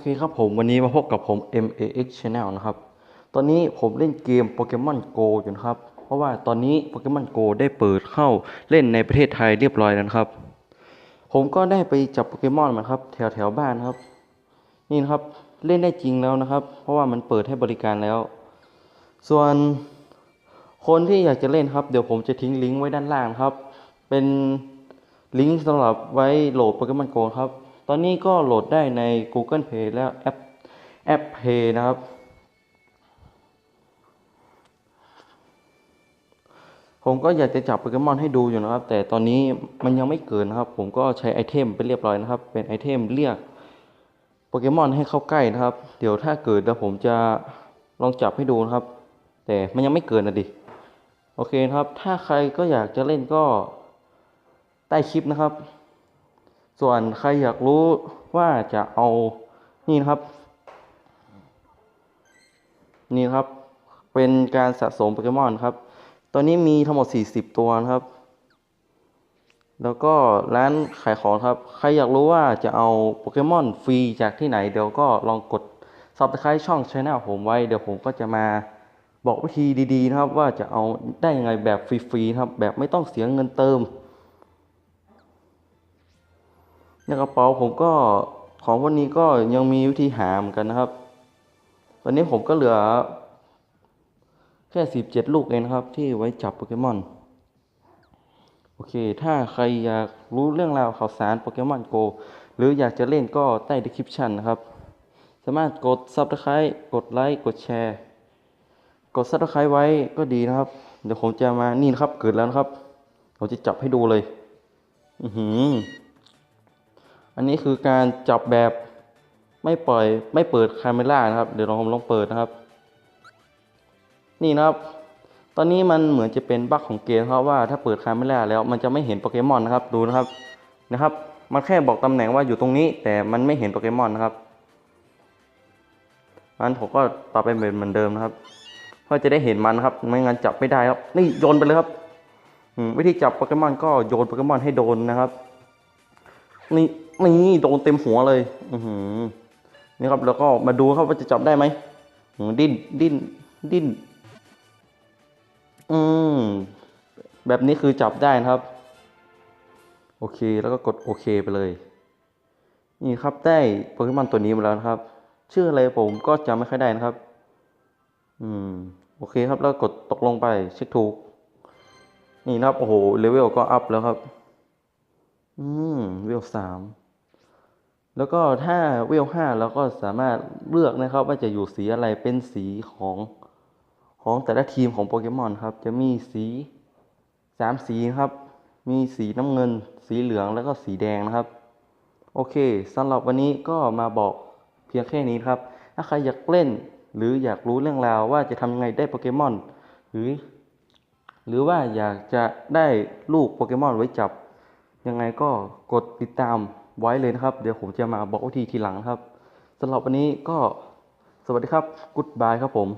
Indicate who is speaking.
Speaker 1: เคครับผมวันนี้มาพบกับผม MAX Channel นะครับ ตอนนี้ผมเล่นเกม Pokemon Go อยู่นะครับ เพราะว่าตอนนี้ Pokemon Go ได้เปิดเข้าเล่นในประเทศไทยเรียบร้อยแล้วครับ ผมก็ได้ไปจับโปเกมอนมาครับ แถวแถวบ้านครับ นี่นะครับเล่นได้จริงแล้วนะครับ เพราะว่ามันเปิดให้บริการแล้ว ส่วนคนที่อยากจะเล่นครับ เดี๋ยวผมจะทิ้งลิงก์ไว้ด้านล่างครับ เป็นลิงก์สำหรับไว้โหลดโปเกมอนโกครับ ตอนนี้ก็โหลดได้ใน Google Play และแอปแอป Play นะครับ ผมก็อยากจะจับโปเกมอนให้ดูอยู่นะครับ แต่ตอนนี้มันยังไม่เกิดนะครับ ผมก็ใช้ไอเทมไปเรียบร้อยนะครับ เป็นไอเทมเรียกโปเกมอนให้เข้าใกล้นะครับ เดี๋ยวถ้าเกิดเดี๋ยวผมจะลองจับให้ดูนะครับ แต่มันยังไม่เกิดนะดิ โอเคครับ ถ้าใครก็อยากจะเล่นก็ใต้คลิปนะครับ ส่วนใครอยากรู้ว่าจะเอานี่นะครับ นี่ครับ เป็นการสะสมโปเกมอนครับ ตอนนี้มีทั้งหมด 40 ตัวนะครับ แล้วก็ร้านขายของครับ ใครอยากรู้ว่าจะเอาโปเกมอนฟรีจากที่ไหน เดี๋ยวก็ลองกด subscribe ช่อง channel ผมไว้ เดี๋ยวผมก็จะมาบอกวิธีดีๆนะครับ ว่าจะเอาได้ยังไงแบบฟรีๆครับ แบบไม่ต้องเสียเงินเติม ในกระเป๋าผมก็ของวันนี้ก็ยังมีวิธีหาเหมือนกันนะครับ ตอนนี้ผมก็เหลือ แค่สิบเจ็ดลูกเองนะครับ ที่ไว้จับโปเกมอน โอเค ถ้าใครอยากรู้เรื่องราวข่าวสารโปเกมอนโกหรืออยากจะเล่นก็ใต้ description นะครับ สามารถกด subscribe กดไลค์กดแชร์ กด subscribe ไว้ก็ดีนะครับ เดี๋ยวผมจะมานี่นะครับเกิดแล้วนะครับผมจะจับให้ดูเลย อือหือ อันนี้คือการจับแบบไม่ปล่อยไม่เปิดคาเมล่านะครับ เดี๋ยวลองผมลองเปิดนะครับ นี่นะครับ ตอนนี้มันเหมือนจะเป็นบั๊กของเกมครับว่าถ้าเปิดคาเมล่าแล้วมันจะไม่เห็นโปเกมอนนะครับดูนะครับนะครับ มันแค่บอกตำแหน่งว่าอยู่ตรงนี้ แต่มันไม่เห็นโปเกมอนนะครับงั้นผมก็ปรับไปเหมือนเดิมนะครับเพื่อจะได้เห็นมันนะครับไม่งั้นจับไม่ได้ครับ นี่โยนไปเลยครับวิธีจับโปเกมอนก็โยนโปเกมอนให้โดนนะครับ นี่นี่โดนเต็มหัวเลย อือหือนี่ครับแล้วก็มาดูครับว่าจะจับได้ไหมดิ้นดิ้นดิ้นอืมแบบนี้คือจับได้นะครับ โอเคแล้วก็กดโอเคไปเลย นี่ครับได้โปเกมอนตัวนี้มาแล้วนะครับ ชื่ออะไรผมก็จำไม่ค่อยได้นะครับ อืม โอเคครับแล้วกดตกลงไปเช็คถูก นี่นะครับโอ้โหเลเวลก็อัพแล้วครับ อืมเวลสามแล้วก็ถ้าเวลห้าเราก็สามารถเลือกนะครับ ว่าจะอยู่สีอะไรเป็นสีของของแต่ละทีมของโปเกมอนครับ จะมีสีสามสีครับ มีสีน้ำเงิน สีเหลืองแล้วก็สีแดงนะครับ โอเคสำหรับวันนี้ก็มาบอกเพียงแค่นี้ครับ ถ้าใครอยากเล่น หรืออยากรู้เรื่องราวว่าจะทำยังไงได้โปเกมอนหรือ หรือว่าอยากจะได้ลูกโปเกมอนไว้จับ ยังไงก็กดติดตามไว้เลยนะครับ เดี๋ยวผมจะมาบอกวิธีทีหลังครับสำหรับวันนี้ก็สวัสดีครับกุ๊ดบายครับผม